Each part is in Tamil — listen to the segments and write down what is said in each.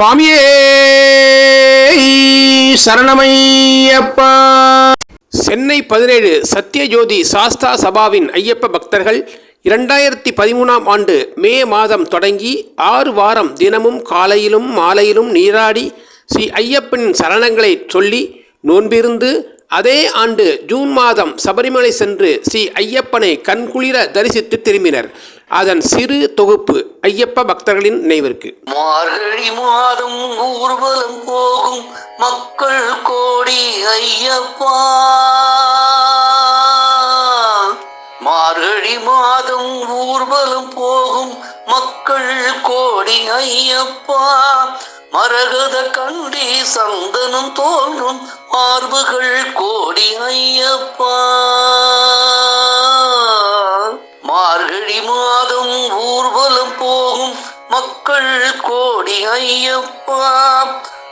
சுவாமியே சரணமையப்பா. சென்னை பதினேழு சத்யஜோதி சாஸ்தா சபாவின் ஐயப்ப பக்தர்கள் இரண்டாயிரத்தி பதிமூணாம் ஆண்டு மே மாதம் தொடங்கி ஆறு வாரம் தினமும் காலையிலும் மாலையிலும் நீராடி ஸ்ரீ ஐயப்பனின் சரணங்களை சொல்லி நோன்பிருந்து அதே ஆண்டு ஜூன் மாதம் சபரிமலை சென்று ஸ்ரீ ஐயப்பனை கண்குளிர தரிசித்து திரும்பினர். அதன் சிறு தொகுப்பு ஐயப்ப பக்தர்களின் நினைவிற்கு. மார்கழி மாதம் ஊர்வலம் போகும் மக்கள் கோடி ஐயப்பா. மார்கழி மாதம் ஊர்வலம் போகும் மக்கள் கோடி ஐயப்பா. மரகத கண்டி சந்தனம் தோன்றும் மார்புகள் கோடி ஐயப்பா. மார்கழி மாதம் ஊர்வலம் போகும் மக்கள் கோடி ஐயப்பா.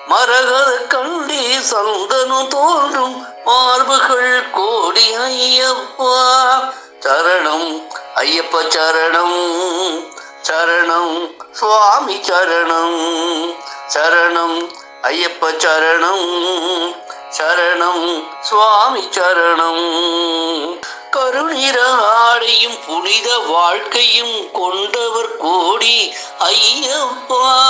மரகத கண்டி சந்தனம் தோன்றும் மார்புகள் கோடி ஐயப்பா. சரணம் ஐயப்ப சரணம். சரணம். சுவாமி சரணம். சரணம் ஐயப்ப சரணம். சரணம் சுவாமி சரணம். கருணிர ஆடையும் புனித வாழ்க்கையும் கொண்டவர் கோடி ஐயப்பா.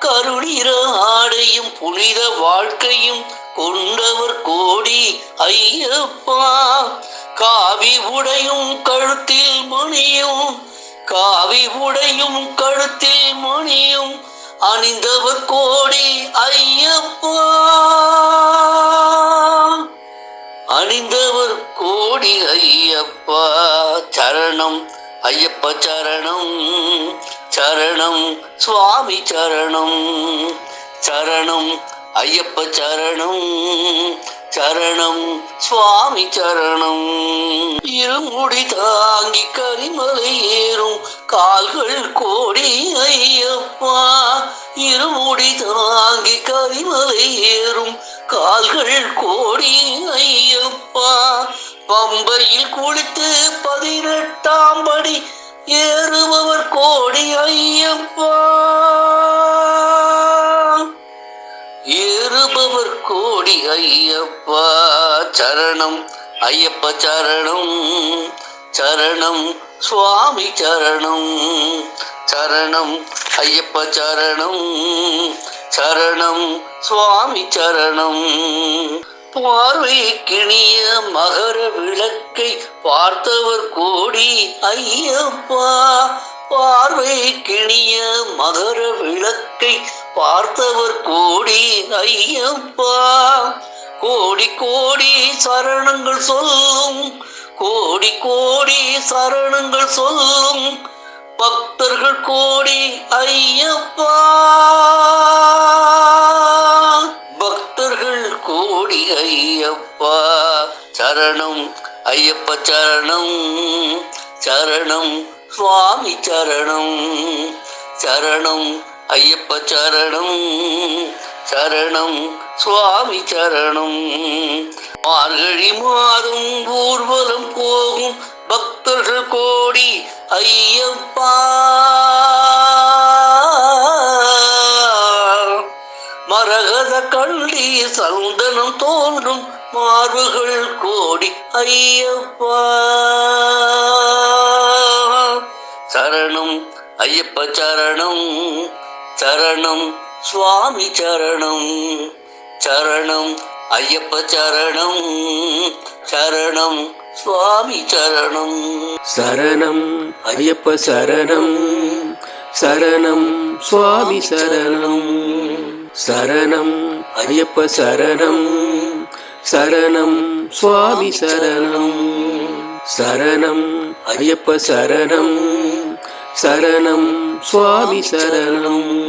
கருணிர ஆடையும் புனித வாழ்க்கையும் கொண்டவர் கோடி ஐயப்பா. காவி உடையும் கழுத்தில் மணியும் காவி உடையும் கழுத்தில் மணியும் அணிந்தவர் கோடி ஐயப்பா. அணிந்தவர் கோடி ஐயப்பா. சரணம் ஐயப்ப சரணம் சரணம் சுவாமி சரணம் சரணம் ஐயப்ப சரணம் சரணம் சுவாமி சரணம். இருமுடி தாங்கி கரிமலை ஏறும். கால்கள் கோடி ஐயப்பா. இருமுடி தாங்கி கரிமலை ஏறும். கால்கள் கோடி ஐயப்பா. பம்பையில் குளித்து பதினெட்டாம் படி ஏறுபவர் கோடி ஐயப்பா. ஏறுபவர் கோடி ஐயப்பா. சரணம். ஐயப்ப சரணம் சரணம் சுவாமி சரணம் சரணம் ஐயப்ப சரணம் சரணம் சுவாமி சரணம். பார்வை கிணிய மகர விளக்கை பார்த்தவர் கோடி ஐயப்பா. பார்வை கிணிய மகர விளக்கை பார்த்தவர் கோடி ஐயப்பா. கோடி கோடி சரணங்கள் சொல்லும் கோடி கோடி சரணங்கள் சொல்லும் பக்தர்கள் கோடி ஐயப்பா. பக்தர்கள் கோடி ஐயப்பா. சரணம் ஐயப்ப சரணம் சரணம் சுவாமி சரணம் சரணம் ஐயப்ப சரணம். சரணம் சுவாமி சரணம். மார்கழி மாறும் ஊர்வலம் போகும் பக்தர்கள் கோடி ஐயப்பா. மரகத கள்ளி சந்தனம் தோன்றும் மார்புகள் கோடி ஐயப்பா. சரணம் ஐயப்ப சரணம் சரணம். சுவாமி சரணம் சரணம் ஐயப்ப சரணம் சரணம் சுவாமி சரணம். சரணம் ஐயப்ப சரணம் சரணம் சுவாமி சரணம். சரணம் ஐயப்ப சரணம் சரணம் சுவாமி சரணம். சரணம் ஐயப்ப சரணம் சரணம் சுவாமி சரணம்.